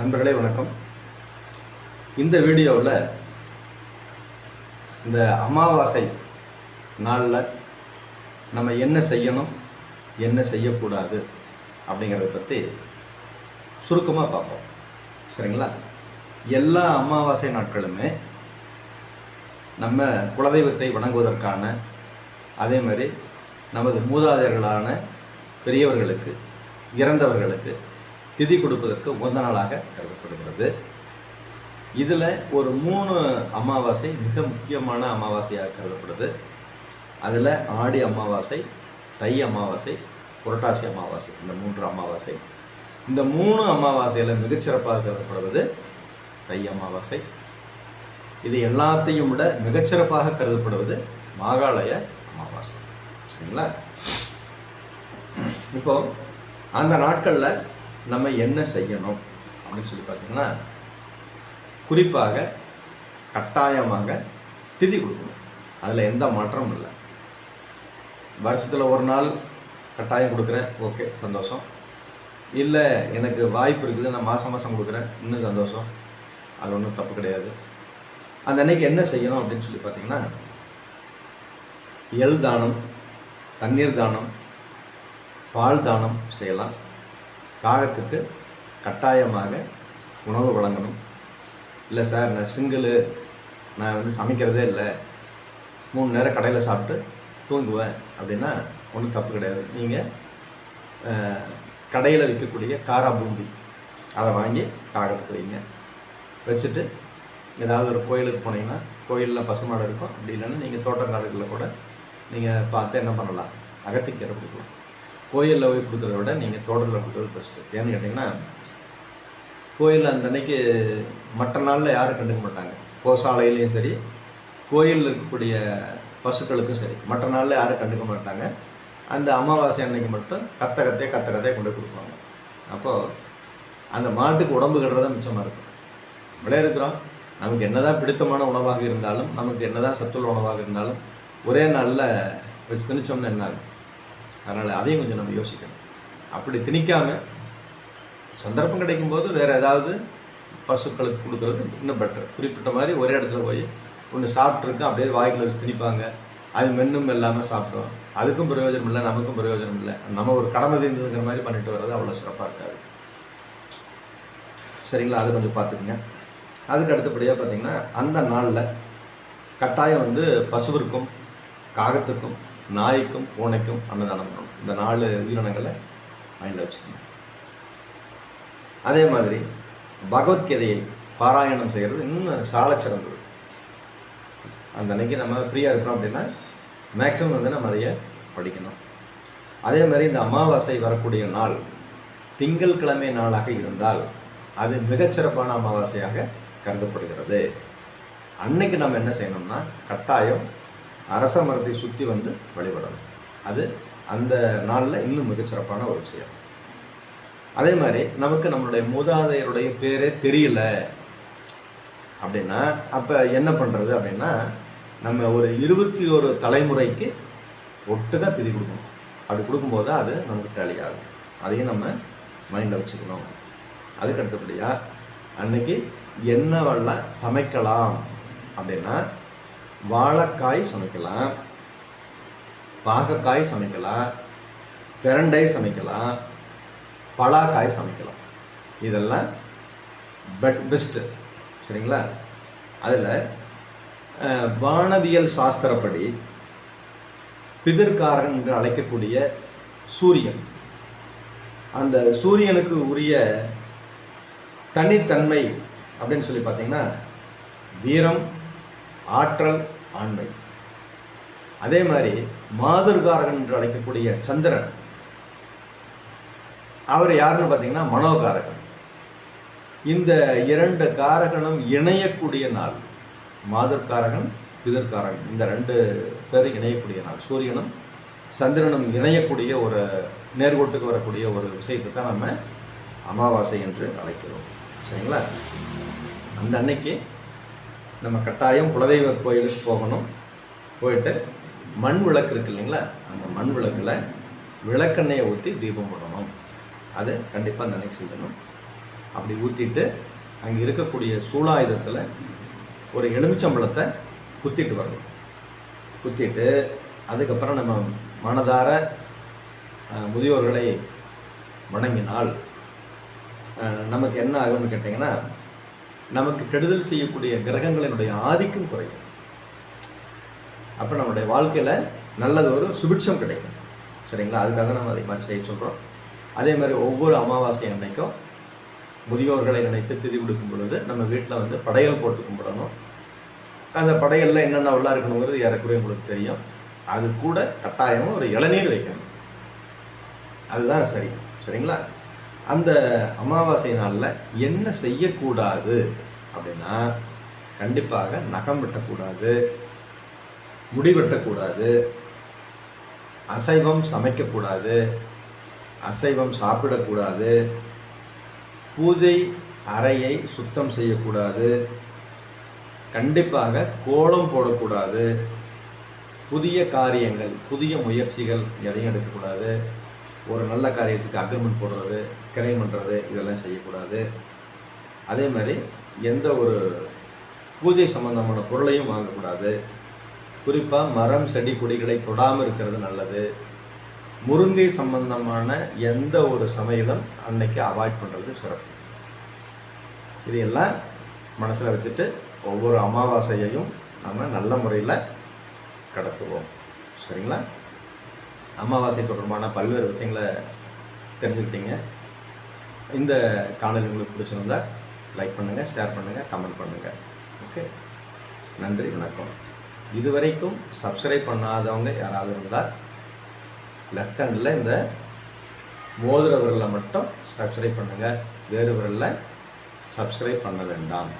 நண்பர்களே வணக்கம். இந்த வீடியோவில் இந்த அமாவாசை நாளில் நம்ம என்ன செய்யணும் என்ன செய்யக்கூடாது அப்படிங்கிறத பற்றி சுருக்கமாக பார்ப்போம். சரிங்களா? எல்லா அமாவாசை நாட்களுமே நம்ம குலதெய்வத்தை வணங்குவதற்கான அதே மாதிரி நமது மூதாதையர்களான பெரியவர்களுக்கு இறந்தவர்களுக்கு திதி கொடுப்பதற்கு உகந்த நாளாக கருதப்படுகிறது. இதில் ஒரு மூணு அமாவாசை மிக முக்கியமான அமாவாசையாக கருதப்படுது. அதில் ஆடி அமாவாசை தை அமாவாசை புரட்டாசி அமாவாசை இந்த மூன்று அமாவாசை. இந்த மூணு அமாவாசையில் மிகச்சிறப்பாக கருதப்படுவது தை அமாவாசை. இது எல்லாத்தையும் விட மிகச்சிறப்பாக கருதப்படுவது மாகாளய அமாவாசை. சரிங்களா? இப்போ அந்த நாட்களில் நம்ம என்ன செய்யணும் அப்படின்னு சொல்லி பார்த்தீங்கன்னா குறிப்பாக கட்டாயமாக திதி கொடுக்கணும். அதில் எந்த மாற்றமும் இல்லை. வருஷத்தில் ஒரு நாள் கட்டாயம் கொடுக்குறேன் ஓகே சந்தோஷம். இல்லை எனக்கு வாய்ப்பு இருக்குது நான் மாதம் மாதம் கொடுக்குறேன் இன்னும் சந்தோஷம். அது ஒன்றும் தப்பு கிடையாது. அந்த அன்னைக்கு என்ன செய்யணும் அப்படின்னு சொல்லி பார்த்தீங்கன்னா எள் தானம் தண்ணீர் தானம் பால் தானம் செய்யலாம். காகத்துக்கு கட்டாயமாக உணவு வழங்கணும். இல்லை சார் நான் சிங்கிளு நான் வந்து சமைக்கிறதே இல்லை. மூணு நேரம் கடையில் சாப்பிட்டு தூங்குவேன் அப்படின்னா ஒன்றும் தப்பு கிடையாது. நீங்கள் கடையில் விற்கக்கூடிய காரா பூந்தி அதை வாங்கி காகத்துக்கு வைங்க. வச்சுட்டு ஏதாவது ஒரு கோயிலுக்கு போனீங்கன்னா கோயிலில் பசுமாடு இருக்கும். அப்படி இல்லைன்னா நீங்கள் தோட்டங்காடுகளில் கூட நீங்கள் பார்த்து என்ன பண்ணலாம்? அகத்திக்கீரை கொடுக்கலாம் கோயிலில் போய் கொடுக்குறத விட நீங்கள் தோட்டத்தில் கொடுக்குறது பெஸ்ட்டு ஏன்னு கேட்டிங்கன்னா கோயிலில் அந்த அன்னைக்கு மற்ற நாளில் யாரும் கண்டுக்க மாட்டாங்க. கோசாலையிலையும் சரி கோயிலில் இருக்கக்கூடிய பசுக்களுக்கும் சரி மற்ற நாளில் யாரும் கண்டுக்க மாட்டாங்க. அந்த அமாவாசை அன்னைக்கு மட்டும் கத்த கத்தையே கத்த கத்தையே கொண்டு கொடுப்பாங்க. அப்போது அந்த மாட்டுக்கு உடம்பு கட்டுறதா மிச்சமாக இருக்கும். விளைய இருக்கிறோம். நமக்கு என்னதான் பிடித்தமான உணவாக இருந்தாலும் நமக்கு என்னதான் சத்துள்ள உணவாக இருந்தாலும் ஒரே நாளில் வச்சு திணிச்சோம்னா என்ன ஆகும்? அதனால் அதையும் கொஞ்சம் நம்ம யோசிக்கணும். அப்படி திணிக்காமல் சந்தர்ப்பம் கிடைக்கும்போது வேறு ஏதாவது பசுக்களுக்கு கொடுக்குறது இன்னும் பெட்டர் குறிப்பிட்ட மாதிரி ஒரே இடத்துல போய் ஒன்று சாப்பிட்ருக்கு அப்படியே வாய்க்குள்ள வச்சு திணிப்பாங்க. அது மென்னும் இல்லாமல் சாப்பிடும். அதுக்கும் பிரயோஜனம் இல்லை நமக்கும் பிரயோஜனம் இல்லை. நம்ம ஒரு கடமை தெரிந்ததுங்கிற மாதிரி பண்ணிட்டு வர்றது அவ்வளோ சிறப்பாக இருக்காது. சரிங்களா? அதை கொஞ்சம் பார்த்துக்குங்க. அதுக்கு அடுத்தபடியாக பார்த்தீங்கன்னா அந்த நாளில் கட்டாயம் வந்து பசுவிற்கும் காகத்துக்கும் நாய்க்கும் பூனைக்கும் அன்னதானம் பண்ணணும் இந்த நாலு உயிரினங்களை மைண்டில் வச்சுக்கணும். அதே மாதிரி பகவத்கீதையை பாராயணம் செய்கிறது இன்னும் சால சிறந்தது. அந்த அன்னைக்கு நம்ம ஃப்ரீயாக இருக்கிறோம் அப்படின்னா மேக்ஸிமம் வந்து நம்ம அதைய படிக்கணும். அதே மாதிரி இந்த அமாவாசை வரக்கூடிய நாள் திங்கள்கிழமை நாளாக இருந்தால் அது மிகச்சிறப்பான அமாவாசையாக கருதப்படுகிறது. அன்னைக்கு நம்ம என்ன செய்யணும்னா கட்டாயம் அரச மரத்தை சுற்றி வந்து வழிபடணும். அது அந்த நாளில் இன்னும் மிகச்சிறப்பான ஒரு விஷயம். அதே மாதிரி நமக்கு நம்மளுடைய மூதாதையருடைய பேரே தெரியல அப்படின்னா அப்போ என்ன பண்ணுறது அப்படின்னா நம்ம ஒரு இருபத்தி ஒரு தலைமுறைக்கு ஒட்டுக்கா திதி கொடுக்கணும். அப்படி கொடுக்கும்போது அது நமக்கு டேலியாகும் அதையும் நம்ம மைண்டில் வச்சுக்கணும். அதுக்கு அடுத்தபடியாக அன்னைக்கு என்னவெல்லாம் சமைக்கலாம் அப்படின்னா வாழைக்காய் சமைக்கலாம் பாகக்காய் சமைக்கலாம் பிரண்டை சமைக்கலாம் பலாக்காய் சமைக்கலாம். இதெல்லாம் பெட் பெஸ்ட்டு சரிங்களா? அதில் வானவியல் சாஸ்திரப்படி பிதிர்காரன் என்று அழைக்கக்கூடிய சூரியன். அந்த சூரியனுக்கு உரிய தனித்தன்மை அப்படின்னு சொல்லி பார்த்தீங்கன்னா வீரம் ஆற்றல் ஆண்மை. அதே மாதிரி மாதுர்காரகன் என்று அழைக்கக்கூடிய சந்திரன் அவர் யாருன்னு பார்த்தீங்கன்னா மனோகாரகன். இந்த இரண்டு காரகனும் இணையக்கூடிய நாள் மாதுர்காரகன் பிதற்காரகன் இந்த ரெண்டு பேரும் இணையக்கூடிய நாள். சூரியனும் சந்திரனும் இணையக்கூடிய ஒரு நேர்கோட்டுக்கு வரக்கூடிய ஒரு விஷயத்தை தான் நம்ம அமாவாசை என்று அழைக்கிறோம். சரிங்களா? அந்த அன்னைக்கு நம்ம கட்டாயம் குலதெய்வ கோயிலுக்கு போகணும். போயிட்டு மண் விளக்கு இருக்கு இல்லைங்களா? அந்த மண் விளக்கில் விளக்கெண்ணெயை ஊற்றி தீபம் போடணும். அது கண்டிப்பாக அந்த செய்யணும். அப்படி ஊற்றிட்டு அங்கே இருக்கக்கூடிய சூலாயுதத்தில் ஒரு எலுமிச்சம்பழத்தை குத்திட்டு வரணும். குத்திட்டு அதுக்கப்புறம் நம்ம மனதார முதியோர்களை வணங்கினால் நமக்கு என்ன ஆகும்னு கேட்டிங்கன்னா நமக்கு கெடுதல் செய்யக்கூடிய கிரகங்களினுடைய ஆதிக்கம் குறையும். அப்போ நம்மளுடைய வாழ்க்கையில் நல்லது ஒரு சுபிட்சம் கிடைக்கும். சரிங்களா? அதுக்காக நம்ம அதை மாதிரி செய்ய சொல்கிறோம் அதே மாதிரி ஒவ்வொரு அமாவாசை அன்னைக்கும் முதியோர்களை நினைத்து திதி கொடுக்கும் பொழுது நம்ம வீட்டில் வந்து படையல் போட்டு கும்பிடணும். அந்த படையலில் என்னென்ன உள்ளா இருக்கணுங்கிறது ஏறக்குறைய உங்களுக்கு தெரியும். அது கூட கட்டாயமாக ஒரு இளநீர் வைக்கணும். அதுதான் சரி. சரிங்களா? அந்த அமாவாசை நாளில் என்ன செய்யக்கூடாது அப்படின்னா கண்டிப்பாக நகம் வெட்டக்கூடாது முடி வெட்டக்கூடாது அசைவம் சமைக்கக்கூடாது அசைவம் சாப்பிடக்கூடாது பூஜை அறையை சுத்தம் செய்யக்கூடாது கண்டிப்பாக கோலம் போடக்கூடாது புதிய காரியங்கள் புதிய முயற்சிகள் எதையும் எடுக்கக்கூடாது. ஒரு நல்ல காரியத்துக்கு அக்ரிமெண்ட் போடுறது கிரைம் பண்ணுறது இதெல்லாம் செய்யக்கூடாது. அதே மாதிரி எந்த ஒரு பூஜை சம்பந்தமான பொருளையும் வாங்கக்கூடாது. குறிப்பாக மரம் செடி கொடிகளை தொடாமல் இருக்கிறது நல்லது. முருங்கை சம்பந்தமான எந்த ஒரு சமையலும் அன்னைக்கு அவாய்ட் பண்ணுறது சிறப்பு. இதையெல்லாம் மனசில் வச்சுட்டு ஒவ்வொரு அமாவாசையையும் நம்ம நல்ல முறையில் கடத்துவோம். சரிங்களா? அமாவாசை தொடர்பான பல்வேறு விஷயங்களை தெரிஞ்சுக்கிட்டீங்க. இந்த காணொலி உங்களுக்கு பிடிச்சிருந்தா லைக் பண்ணுங்கள் ஷேர் பண்ணுங்கள் கமெண்ட் பண்ணுங்கள் ஓகே நன்றி வணக்கம். இதுவரைக்கும் சப்ஸ்கிரைப் பண்ணாதவங்க யாராவது இருந்தால் லெஃப்ட் ஹேண்டில் இந்த மோதிர விரலை மட்டும் சப்ஸ்கிரைப் பண்ணுங்கள் வேறு விரலில் சப்ஸ்கிரைப் பண்ண வேண்டாம்.